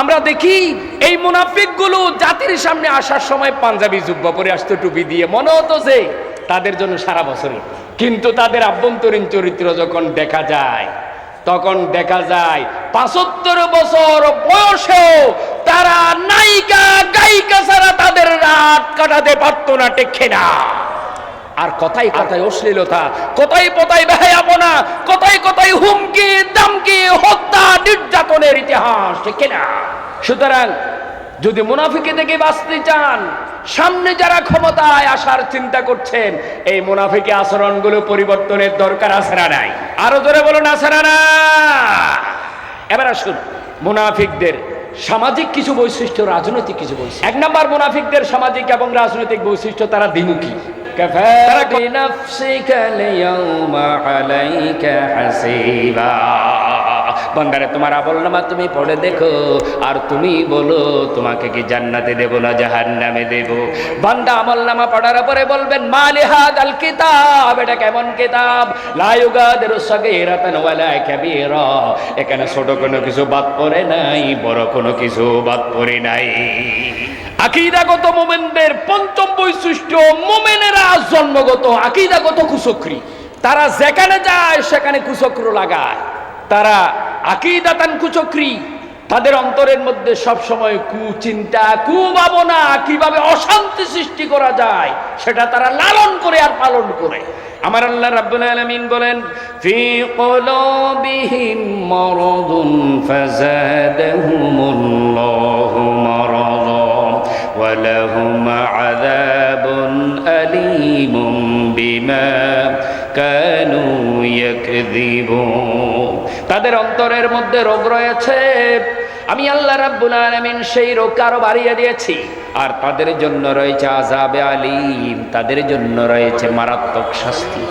আমরা দেখি এই মুনাফিকগুলো জাতির সামনে আসার সময় পাঞ্জাবি জুব্বা পরে আসতো, টুপি দিয়ে। মনে হতো যে তাদের জন্য সারা বছরই কিন্তু তাদের আভ্যন্তরীণ চরিত্র যখন দেখা যায়, তখন দেখা যায় পাঁচাত্তর বছর বয়সেও তারা নায়িকা, গায়িকা ছাড়া তাদের রাত কাটাতে পারতো না টেকে না। আর কথাই কথাই অশ্লীলতা, কথাই কথাই বেহায়াপনা, কথাই কথাই হুমকি, দামকি, হত্যা নির্যাতনের ইতিহাস ঠিক না সুতরাং যদি মুনাফিকে থেকে বাঁচতে চান সামনে যারা ক্ষমতায় আসার চিন্তা করছেন এই মুনাফিকে আচরণগুলো পরিবর্তনের দরকার আছে না নাই? আরও জোরে বলুন না না এবার আসুন মুনাফিকদের সামাজিক কিছু বৈশিষ্ট্য রাজনৈতিক কিছু বৈশিষ্ট্য। এক নম্বর মুনাফিকদের সামাজিক এবং রাজনৈতিক বৈশিষ্ট্য তারা দ্বিমুখী। তারা বন্দারে, তোমার আমল নামা তুমি পড়ে দেখো, আর তুমি বলো, তোমাকে কি জান্নাতে দেব না জাহান নামে দেব? বান্দা আমল নামা পড়ার পরে বলবেন মালিহাদ আল কিতাব এটা কেমন কিতাব? লায়ুগাদের সগীরাতান ওয়ালা কাবীরা। এখানে ছোট কোনো কিছু বাদ পড়ে নাই, বড় কোনো কিছু বাদ পড়ে নাই। আকিদাগত মোমেনদের পঞ্চম বৈশিষ্ট্য, মোমেনেরা জন্মগত, আকিদাগত কুচক্রি তারা যেখানে যায়, সেখানে কুচক্র লাগায়। তারা আকিদাতান কুচক্রি তাদের অন্তরের মধ্যে সবসময় কুচিন্তা, কুভাবনা কীভাবে অশান্তি সৃষ্টি করা যায়, সেটা তারা লালন করে আর পালন করে। আমার আল্লাহ রাব্বুল আলামিন বলেন, ফি কুলুবিহিম মারাদুন ফাযাদাহুমুল্লাহ। তাদের অন্তরের মধ্যে রোগ রয়েছে। আমি আল্লাহ রাব্বুল আলামিন সেই রোগ আরও বাড়িয়ে দিয়েছি। আর তাদের জন্য রয়েছে আজাবে আলিম, তাদের জন্য রয়েছে মারাত্মক শাস্তি।